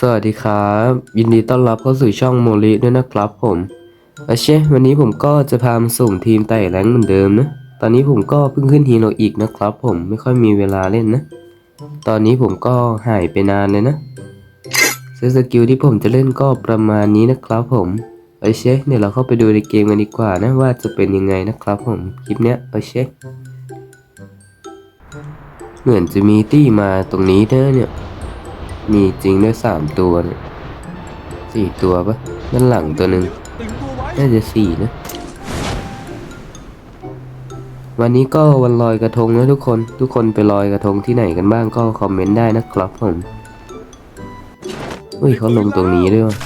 สวัสดีครับ ยินดีต้อนรับเข้าสู่ช่องโมลิด้วยนะครับผมโอเควันนี้ผมก็จะพามาส่งทีมไต่แรงเหมือนเดิมนะ ตอนนี้ผมก็เพิ่งขึ้นฮีโร่อีกนะครับผมไม่ค่อยมีเวลาเล่นนะ ตอนนี้ผมก็หายไปนานเลยนะซึ่งสกิลที่ผมจะเล่นก็ประมาณนี้นะครับผมโอเคเดี๋ยวเราเข้าไปดูในเกมกันดีกว่านะว่าจะเป็นยังไงนะครับผมคลิปเนี้ยโอเคเหมือนจะมีตี้มาตรงนี้นะเนี่ย มีจริงด้วยสามตัวเนี่ยสี่ตัวปะด้านหลังตัวหนึ่งน่าจะสี่นะ วันนี้ก็วันลอยกระทงนะทุกคน ทุกคนไปลอยกระทงที่ไหนกันบ้างก็คอมเมนต์ได้นะครับผมอุ้ยเขาลงตรงนี้ด้วยวะ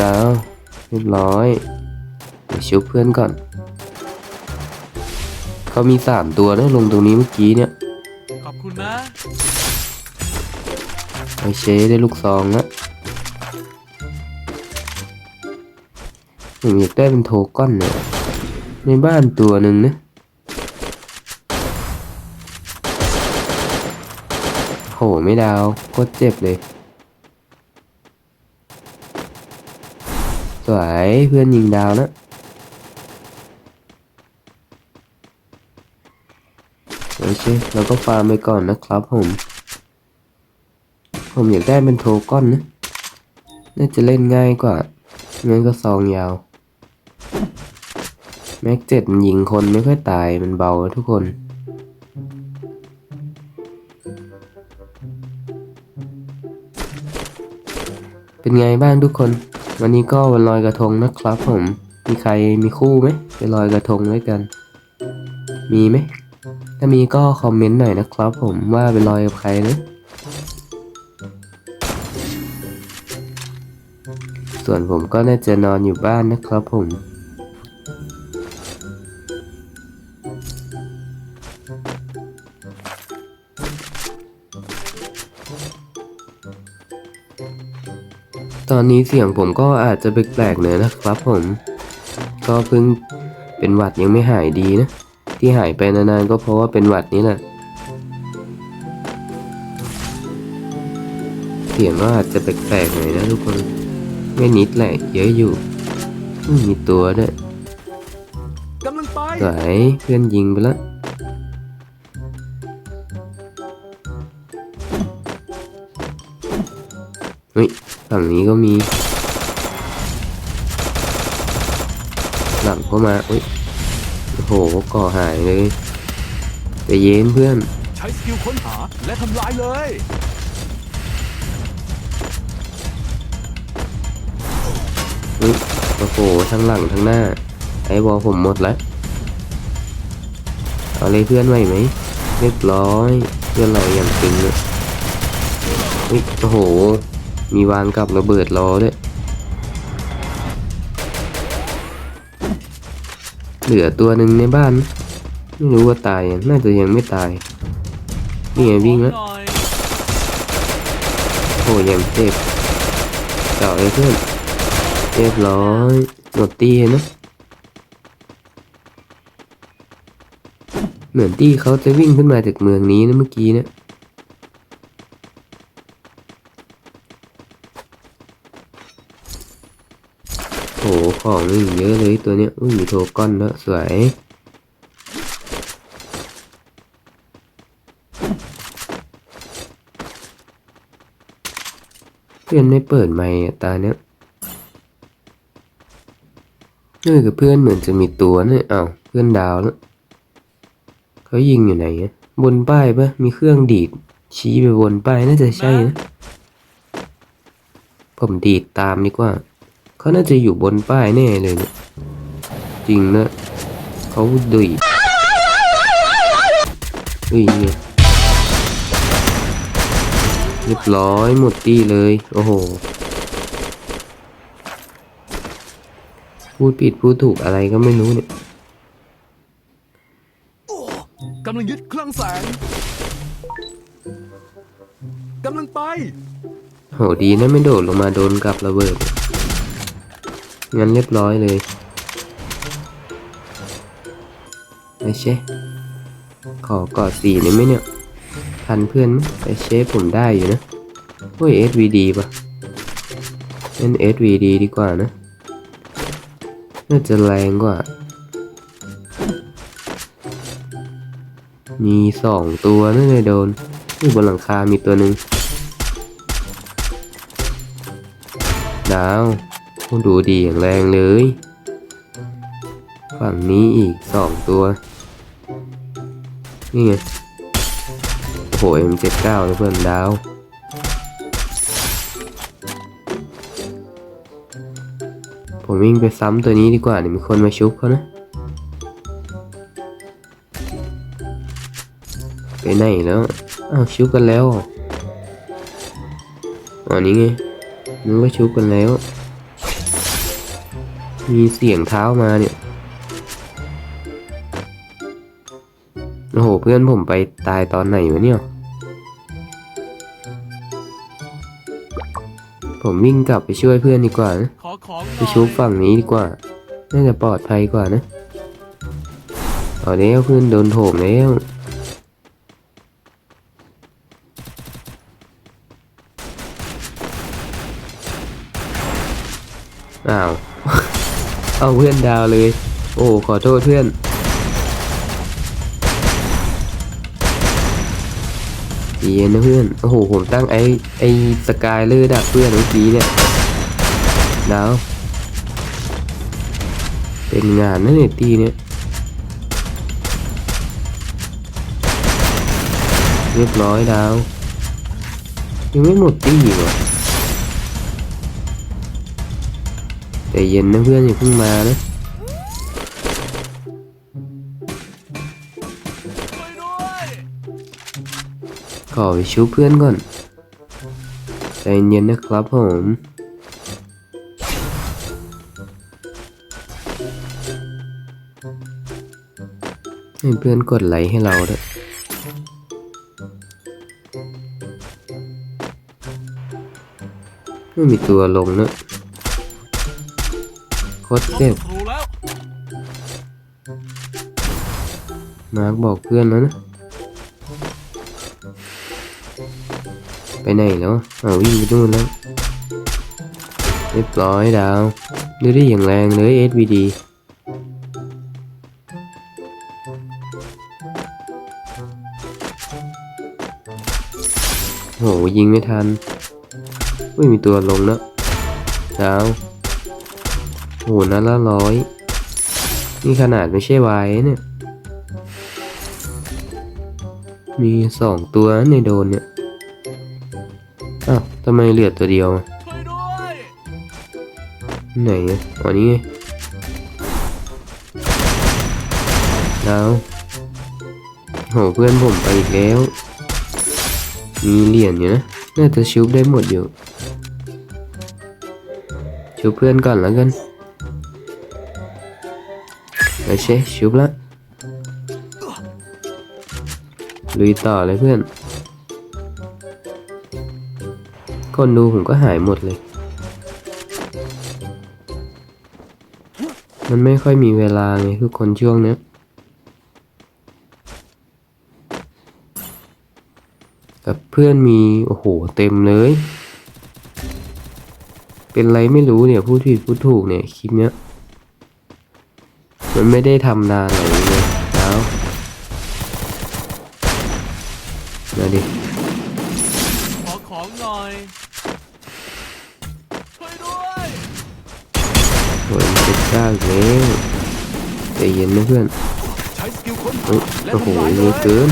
ดาวเรียบร้อยเดี๋ยวชุบเพื่อนก่อน เขามีสามตัวนะลงตรงนี้เมื่อกี้เนี่ย ขอบคุณนะไอเชได้ลูกซองละผมอยากได้เป็นโทก้อนเนี่ยในบ้านตัวหนึ่งนะโหไม่ดาวโคตรเจ็บเลย สวยเพื่อนยิงดาวนะ โอ เคเราก็ฟาร์มไปก่อนนะครับผม ผมอยากได้เป็นโทก้อนนะ น่าจะเล่นง่ายกว่างั้นก็ซองยาว แม็กเจ็ดมันยิงคนไม่ค่อยตายมันเบาทุกคน เป็นไงบ้างทุกคน วันนี้ก็วันลอยกระทงนะครับผม มีใครมีคู่ไหมไปลอยกระทงด้วยกัน มีไหม ถ้ามีก็คอมเมนต์หน่อยนะครับผมว่าไปลอยกับใครนะส่วนผมก็น่าจะนอนอยู่บ้านนะครับผม ตอนนี้เสียงผมก็อาจจะแปลกๆหน่อยนะครับผม ก็เพิ่งเป็นหวัดยังไม่หายดีนะ ที่หายไปนานๆก็เพราะว่าเป็นหวัดนี้แหละเสียงก็อาจจะแปลกๆหน่อยนะทุกคน ไม่นิดแหละ เยอะอยู่อืมมีตัวด้วยกำลังไปสวยเพื่อนยิงไปแล้วเฮ้ยฝั่งนี้ก็มี หลังก็มาเฮ้ย โอ้โหก่อหายเลยแต่เย็นเพื่อน ใช้สกิลค้นหาและทำลายเลยเฮ้ยโอ้โหทั้งหลังทั้งหน้า ไอ้บอลผมหมดแล้วเอาเลยเพื่อนไหวไหมเรียบร้อย เพื่อนเราอย่างตึงเลยเฮ้ยโอ้โห มีวางกับระเบิดรอด้วย เหลือตัวหนึ่งในบ้าน ไม่รู้ว่าตาย น่าจะยังไม่ตาย นี่ไงวิ่งแล้วโอ้ยังเจ็บเจาะเลยเพื่อนเรียบร้อยหมดตีนะเหมือนตี้เขาจะวิ่งขึ้นมาจากเมืองนี้นะเมื่อกี้นะห ของนี่เยอะเลยตัวเนี้ยอุ้ยมีโทก้อนแล้วสวยเพื่อนไม่เปิดไมค์ตาเนี้ยเออกับเพื่อนเหมือนจะมีตัวเนี่ยอ้าเพื่อนดาวแล้วเขายิงอยู่ไหนบนป้ายปะมีเครื่องดีด ชี้ไปบนป้ายน่าจะใช่นะผมดีดตามดีกว่า เขาน่าจะอยู่บนป้ายแน่เลยเนี่ยจริงนะเขาดีดเฮ้ยเนี่ยเรียบร้อยหมดตี้เลย โอ้โห พูดผิดพูดถูกอะไรก็ไม่รู้เนี่ยกำลังยึดเครื่องแสงกำลังไป โหดีนะไม่โดดลงมาโดนกับระเบิด งั้นเรียบร้อยเลยไอเช่ขอกอดสีได้ไหมเนี่ย ทันเพื่อนไหมแต่เชฟผมได้อยู่นะโอ้ย SVD ปะเล่น SVD ดีกว่านะ น่าจะแรงกว่า มีสองตัวนั่นเลยโดนอยู่บนหลังคามีตัวหนึ่งดาว ดูดีอย่างแรงเลย ฝั่งนี้อีกสองตัว นี่ไง โอ้โห M79 เลยเพื่อนดาวผมวิ่งไปซ้ำตัวนี้ดีกว่าเดี๋ยวมีคนมาชุบเขานะ ไปไหนแล้ว อ้าวชุบกันแล้วออ๋อนี่ไงนึกว่าชุบกันแล้ว มีเสียงเท้ามาเนี่ย โอ้โห เพื่อนผมไปตายตอนไหนวะเนี่ย ผมวิ่งกลับไปช่วยเพื่อนดีกว่านะขอของหไปน่อยชุบฝั่งนี้ดีกว่า น่าจะปลอดภัยกว่านะเอาแล้วเพื่อนโดนโถมแล้วอ้าว เอาเพื่อนดาวเลย โอ้ขอโทษเพื่อนดีนะเพื่อน โอ้โหผมตั้งไอ้ไอ้สกายเลอร์ดักเพื่อนเมื่อกี้เนี่ยดาวเป็นงานนะเนี่ยตีเนี่ยเรียบร้อยดาวยังไม่หมดตีอีกเหรอ แต่เย็นนะเพื่อนอย่าเพิ่งมานะขอไปชุบเพื่อนก่อน ใจเย็นนะครับผมให้เพื่อนกดไลค์ให้เราด้วยไม่มีตัวลงนะ โคตรเจ็บมาร์กบอกเพื่อนแล้วนะ ไปไหนแล้วอ้าววิ่งไปนู่นแล้ว เรียบร้อยดาวดูได้อย่างแรงเลย SVD โหยิงไม่ทันไม่มีตัวลงแล้วดาว โหนัดละร้อย นี่ขนาดไม่ใช่วายเนี่ย มีสองตัวในโดนเนี่ย อ้าวทำไมเหลือตัวเดียว ไหนอะอ๋อนี่ไงดาวโหเพื่อนผมไปอีกแล้ว มีเหรียญอยู่นะ น่าจะชุบได้หมดอยู่ ชุบเพื่อนก่อนแล้วกัน โอเคชุบละลุยต่อเลยเพื่อน คนดูผมก็หายหมดเลย มันไม่ค่อยมีเวลาไงทุกคนช่วงเนี้ยกับเพื่อนมี โอ้โห เต็มเลย เป็นไรไม่รู้เนี่ย พูดผิดพูดถูกเนี่ย คลิปเนี้ย มันไม่ได้ทำนานหรอกเนี่ยแล้วมาดิขอของหน่อย ช่วยด้วยโอ้ยมันจะกล้าอีกแล้วใจเย็นนะเพื่อนใช้สกิลค้นเฮ้หายและโอ้โหทำลายเยเลอะยเกิน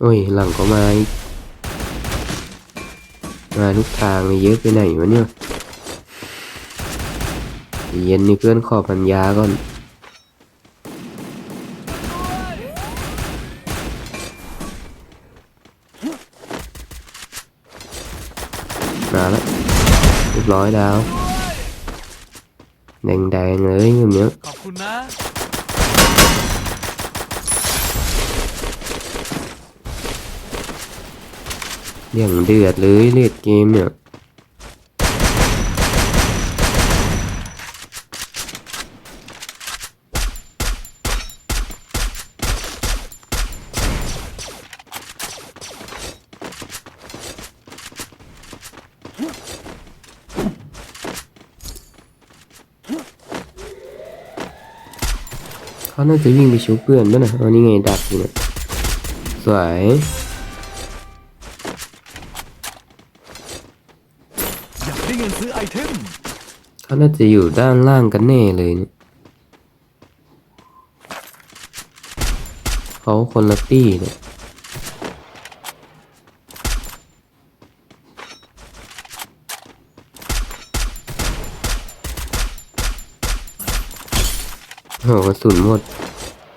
โอ้ยหลังก็มาอีก มาทุกทางเลยเยอะไปไหนวะเนี่ยเย็นนี่เพื่อนขอปัญญาก่อนมาแล้วเรียบร้อยดาวแดงๆเลยเงี้ยเนี้ยขอบคุณนะ อย่างเดือดเลยเลือดเกมเนี่ยเขาน่าจะวิ่งไปชูเพื่อนมั้งนะอันนี้ไงดักอยู่นะสวย เขาน่าจะอยู่ด้านล่างกันแน่เลยเนี่ยเขาคนละตี้เนี่ยโหกระสุนหมด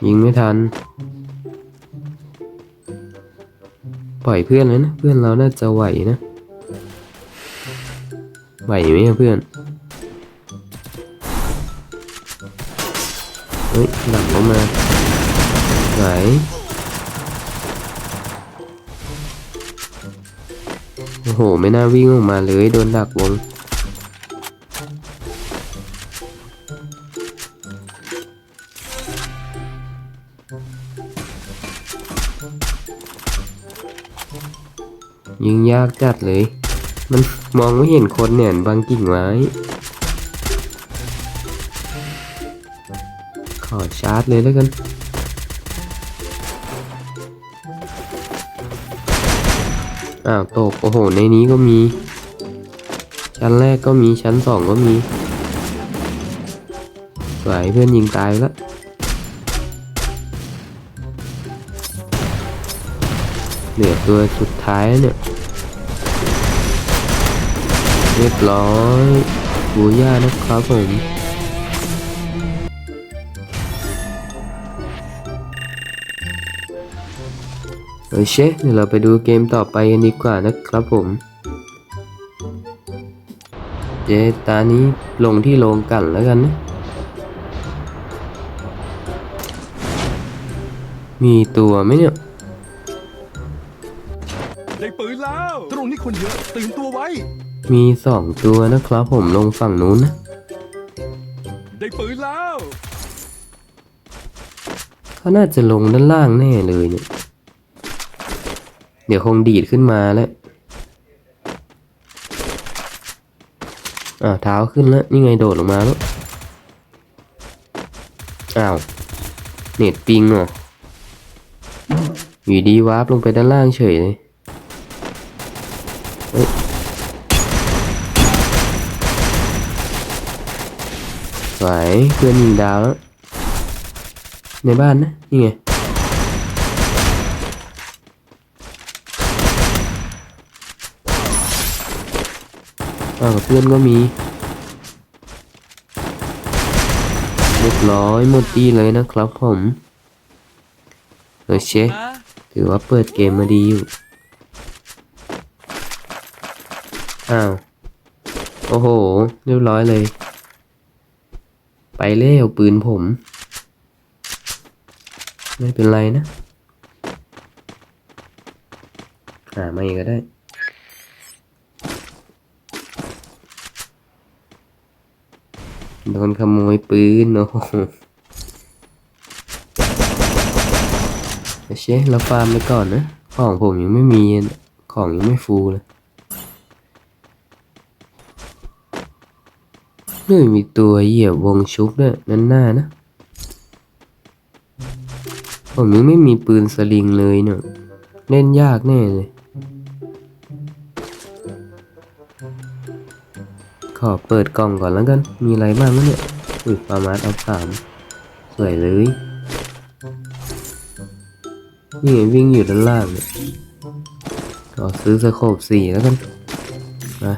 ยิงไม่ทัน ปล่อยเพื่อนเลยนะ เพื่อนเราน่าจะไหวนะ ไหวไหมเพื่อน เฮ้ยหลังออกมาไหวโอ้โห ไม่น่าวิ่งออกมาเลยโดนดักวงยิงยากจัดเลย มันมองไม่เห็นคนเนี่ยบางกิ่งไม้ ขอชาร์จเลยแล้วกันอ้าวตกโอ้โห ในนี้ก็มี ชั้นแรกก็มีชั้นสองก็มีสวยเพื่อนยิงตายแล้วเหลือตัวสุดท้ายเนี่ย เรียบร้อยบูย่านะครับผม อเคเดี๋ยวเราไปดูเกมต่อไปกันดีกว่านะครับผมเจตานี้ลงที่โรงกันแล้วกันนะ มีตัวไหมเนี่ย ได้ปืนแล้ว ตรงนี้คนเยอะตื่นตัวไว้ มีสองตัวนะครับผมลงฝั่งนู้นนะ ได้ปืนแล้ว เขาน่าจะลงด้านล่างแน่เลยเนี่ย เดี๋ยวคงดีดขึ้นมาแล้วอ้าวเท้าขึ้นแล้ว นี่ไงโดดลงมาแล้ว อ้าว เน็ตปิงเหรออยู่ดีวาร์ปลงไปด้านล่างเฉยเลยเฮ้ยสวยเพื่อนยิงดาวแล้ว ในบ้านนะ นี่ไง อ้าวเพื่อนก็มีเรียบร้อยหมดตีเลยนะครับผมเออเชฟนะถือว่าเปิดเกมมาดีอยู่ อ้าว โอ้โห เรียบร้อยเลย ไปเล่วปืนผม ไม่เป็นไรนะ หามาอีกก็ได้ โดนขโมยปืนโอ้โหโอเคเราฟาร์มไปก่อนนะ ของผมยังไม่มี ของยังไม่ฟูเลยไม่มีตัวเหยียบวงชุบด้วยนั่นหน้านะ ผมยังไม่มีปืนสลิงเลยเนาะเล่นยากแน่เลย ขอเปิดกล่องก่อนแล้วกัน มีอะไรบ้างนะเนี่ยอุ้ยปามาร์เอาสามสวยเลยนี่ไงวิ่งอยู่ด้านล่างเนี่ยขอซื้อสโคบสี่แล้วกันมา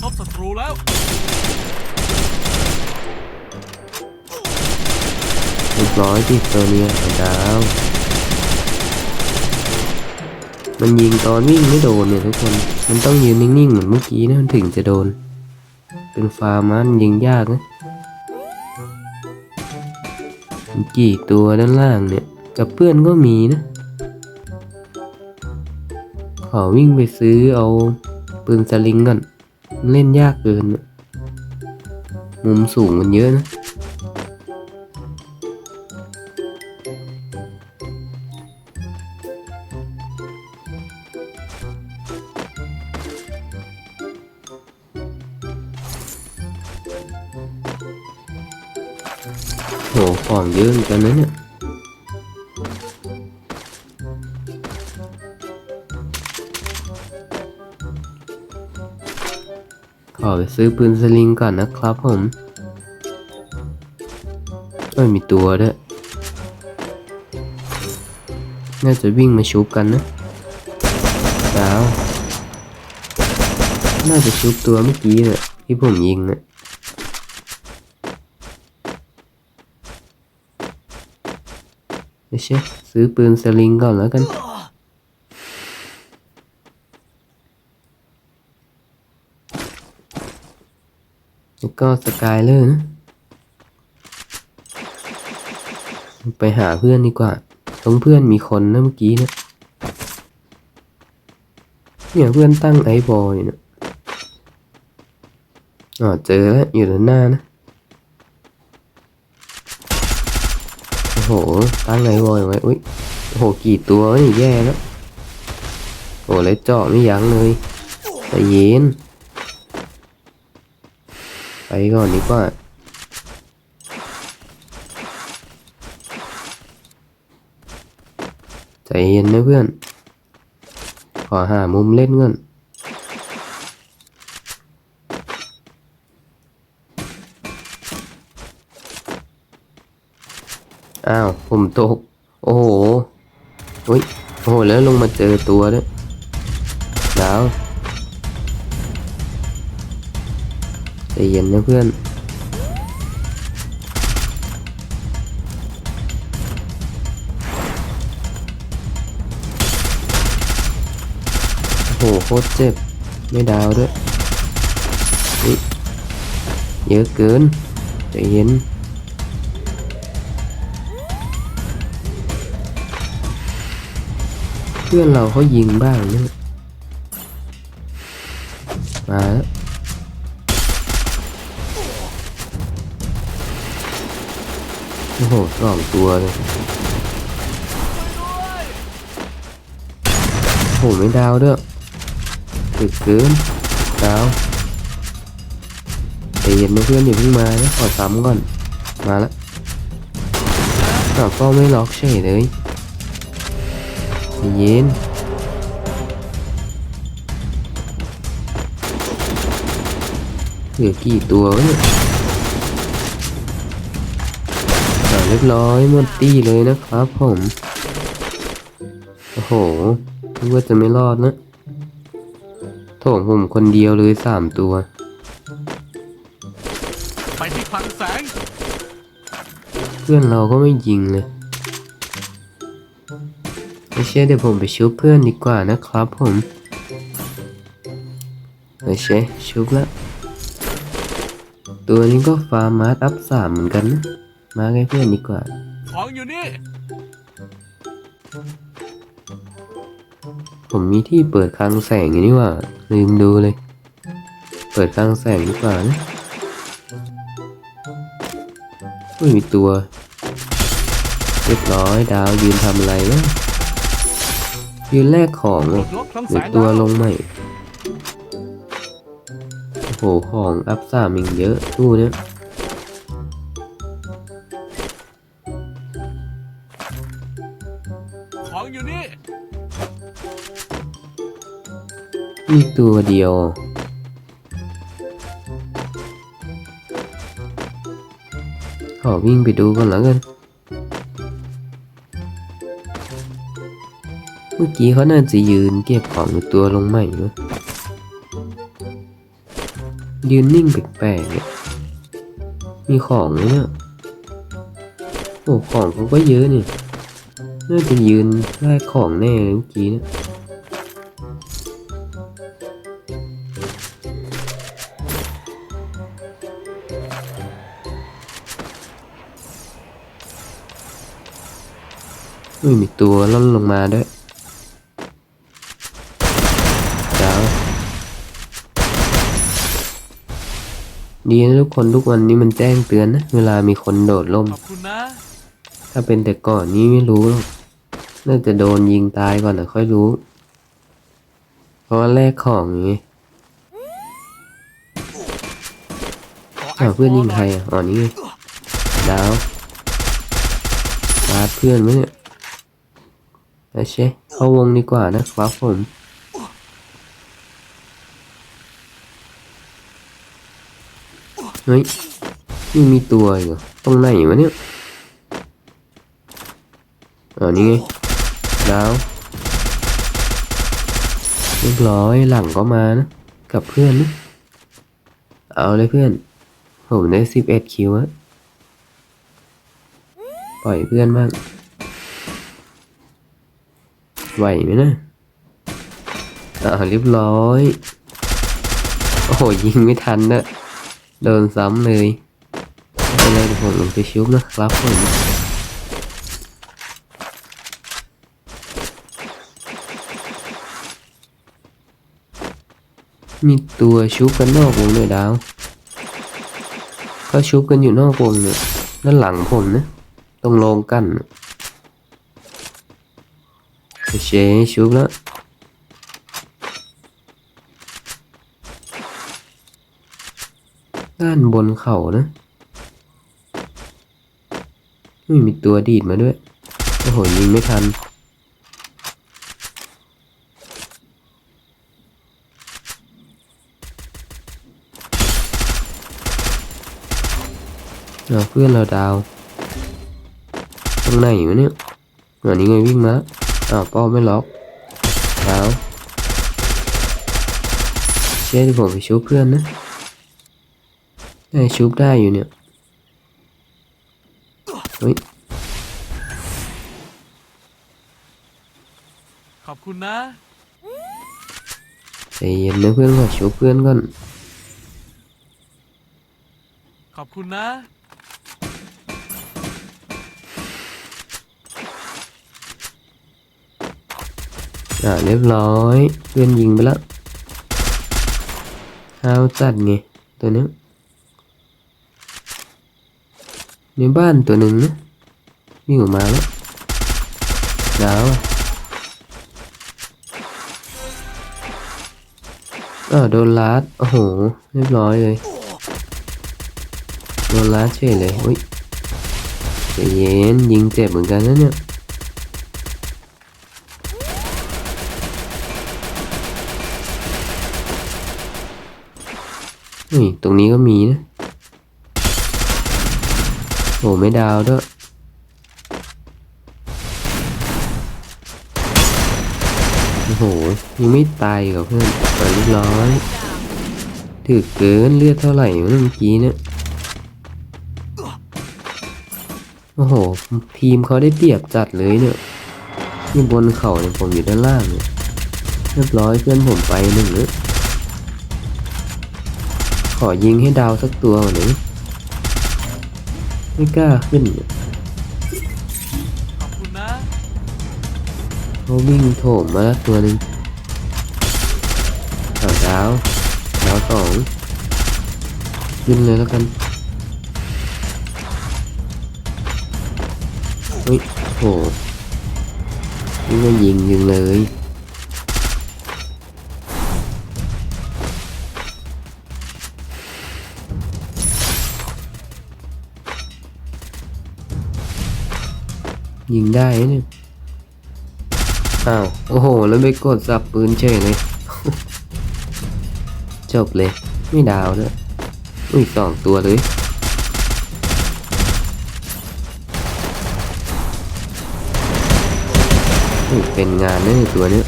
พบศัตรูแล้วเรียบร้อยที่ตัวเนี้ยเอาดาว มันยิงตอนวิ่งไม่โดนเนี่ยทุกคน มันต้องยืนนิ่งๆเหมือนเมื่อกี้นะมันถึงจะโดน เป็นฟาร์มันยิงยากนะมีกี่ตัวด้านล่างเนี่ย กับเพื่อนก็มีนะ ขอวิ่งไปซื้อเอาปืนสลิงก่อนมันเล่นยากเกิน มุมสูงมันเยอะนะ ยอะเหมือนกันนะเนี่ยขอไปซื้อปืนสลิงก่อนนะครับผมไม่มีตัวด้วย น่าจะวิ่งมาชุบกันนะดาว น่าจะชุบตัวเมื่อกี้นี่ยที่ผมยิงนี่ย ไม่ใช่ซื้อปืนสลิงก่อนแล้วกัน แล้วก็สกายเลอร์นะ ไปหาเพื่อนดีกว่าตรงเพื่อนมีคนนะเมื่อกี้นะเนี่ยเพื่อนตั้งไอ้บอยเนี่ยอ๋อเจอแล้วอยู่ด้านหน้านะ โอ้โหตั้งไอ้บอยไว้อุ้ยโอ้โหกี่ตัวนี่แย่แล้วโอ้เลยเจาะไม่ยั้งเลยใจเย็นไปก่อนดีกว่าใจเย็นนะเพื่อน ขอหามุมเล่นก่อน อ้าว ผมตก โอ้โหอุ้ยโอ้โห แล้วลงมาเจอตัวด้วยดาวใจเย็นนะเพื่อน โอ้โห โคตรเจ็บ ไม่ดาวด้วย เยอะเกินใจเย็น พื่อนเราเขายิงบ้างเนี่ยมาแล้วโอ้โหสองตัวเลยโอ้โหไม่ดาวด้วยตึกเกินดาวใจเย็นเพื่อนอย่าเพิ่งมานะขอซ้ำก่อน มาแล้วอ้าวก็ไม่ล็อกเฉยเลย ใจเย็นเหลือกี่ตัววะเนี่ยอ่าเรียบร้อยหมดตี้เลยนะครับผม โอ้โหนึกว่าจะไม่รอดนะโถมผมคนเดียวเลยสามตัว ไปที่คลังแสง เพื่อนเราก็ไม่ยิงเลยไม่ เชื่อเดี๋ยวผมไปชุบเพื่อนดีกว่านะครับผมไม่ใช่ชุบแล้ว ตัวนี้ก็ฟาร์มมาร์อัพสามเหมือนกันนะ มาให้เพื่อนดีกว่า ของอยู่นี่ ผมมีที่เปิดคลังแสงอยู่นี่หว่า ลืมดูเลย เปิดคลังแสงดีกว่านะไม่มีตัว เรียบร้อยดาวยืนทำอะไรนะ ยืนแลกของปเลลยดล็อกคลังหแสรืองตัวแล้วลงใหม่โอ้โหของอัพสามอีกเยอะตู้เนี้ยของอยู่นี่มีตัวเดียวขอวิ่งไปดูก่อนแล้วกัน มื่อกี้เขาน่าจะยืนเก็บของตัวลงใหม่เนอะยืนนิ่งแปลกๆเนี่ยมีของไหมเนี่ยโอ้ของเขาก็เยอะนี่น่าจะยืนแลกของแน่เลยเมื่อกี้เนี่ยไม่มีตัวล่นลงมาด้วยดาว ดีนะทุกคนทุกวันนี้มันแจ้งเตือนนะ เวลามีคนโดดล่ม ขอบคุณนะ ถ้าเป็นแต่ก่อนนี้ไม่รู้หรอกน่าจะโดนยิงตายก่อนนะค่อยรู้ เพราะว่าแลกของอย่างงี้ขอไออ้าวซ์เพื่อนยิงบลหใครอะอ๋อนี่ไงดาวาร์จเพื่อนไหมเนี่ยโอเคเข้าวงดีกว่านะครับผม ฮ้ยนี่มีตัวอีกเหรอตรงไหนวะเนี่ยอ๋อนี่ไงดาวเรียบร้อยหลังก็มานะ กับเพื่อนนะเอาเลยเพื่อน ผมได้สิบเอ็ดคิวอะปล่อยเพื่อนบ้างไหวไหมนะอ่าเรียบร้อย โอ้โหยิงไม่ทันนะ โดนซ้ำเลยไม่เป็นไรเดี๋ยวผมลงไปชุบนะครับผมมีตัวชุบกันนอกวงเลยดาว ก็ชุบกันอยู่นอกวงเนี่ยด้านหลังผมนะตรงโรงกันน่ะโอเคชุบแล้ว ด้านบนเขานะไม่มีตัวดีดมาด้วย โอ้โหยิงไม่ทันเอาเพื่อนเราดาวตรงไหนวะเนี่ยอันนี้ไงวิ่งมา อ้าวป้อไม่ล็อกดาวเชื่อที่ผมไปชูเพื่อนนะ ได้ชุบได้อยู่เนี่ย เฮ้ย ขอบคุณนะ ใจเย็นนะเพื่อนขอชุบเพื่อนก่อน ขอบคุณนะ อ่าเรียบร้อย เพื่อนยิงไปแล้วห้าวจัดไงตัวเนี้ย ในบ้านตัวหนึ่งนะวิ่งออกมาแล้วดาวอะอ้าโดนลัดโอ้โหเรียบร้อยเลยโดนลัดเฉยเลยอุ้ยใจเย็นยิงเจ็บเหมือนกันนะเนี่ยนี่ตรงนี้ก็มีนะ โอ้ไม่ดาวด้วยโอ้โหยังไม่ตายกับเพื่อนอะเรียบร้อยถือเกินเลือดเท่าไหร่เมื่อกี้เนี่ยโอ้โหทีมเขาได้เปรียบจัดเลยเนี่ยนี่บนเขาเนี่ยผมอยู่ด้านล่างเนี่ยเรียบร้อยเพื่อนผมไปหนึ่งเลยขอยิงให้ดาวสักตัวหน่อย ไม่กล้าขึ้นเนี่ยขอบคุณนะเขาวิ่งโถมมาแล้วตัวหนึ่งอ่าดาวดาวสองขึ้นเลยแล้วกันเฮ้ยโหนี่ก็ยิงยิงเลย ยิงได้นะเนี่ยอ้าวโอ้โห แล้วไม่กดสับปืนเฉยเลยจบเลย ไม่ดาวด้วยอุ้ยสองตัวเลยอุ้ยเป็นงานนะเนี่ยตัวเนี้ย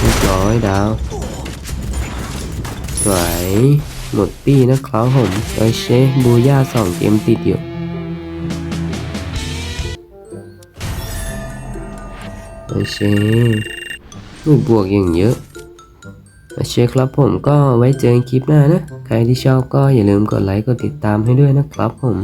เรียบร้อยดาว สวย หมดปีนะครับผมโอเชบูย่าสองเกมติดอยู่ เคอุ้ยบวกอย่างเยอะโอเคครับผมก็ไว้เจอกันคลิปหน้านะ ใครที่ชอบก็อย่าลืมกดไลค์กดติดตามให้ด้วยนะครับผม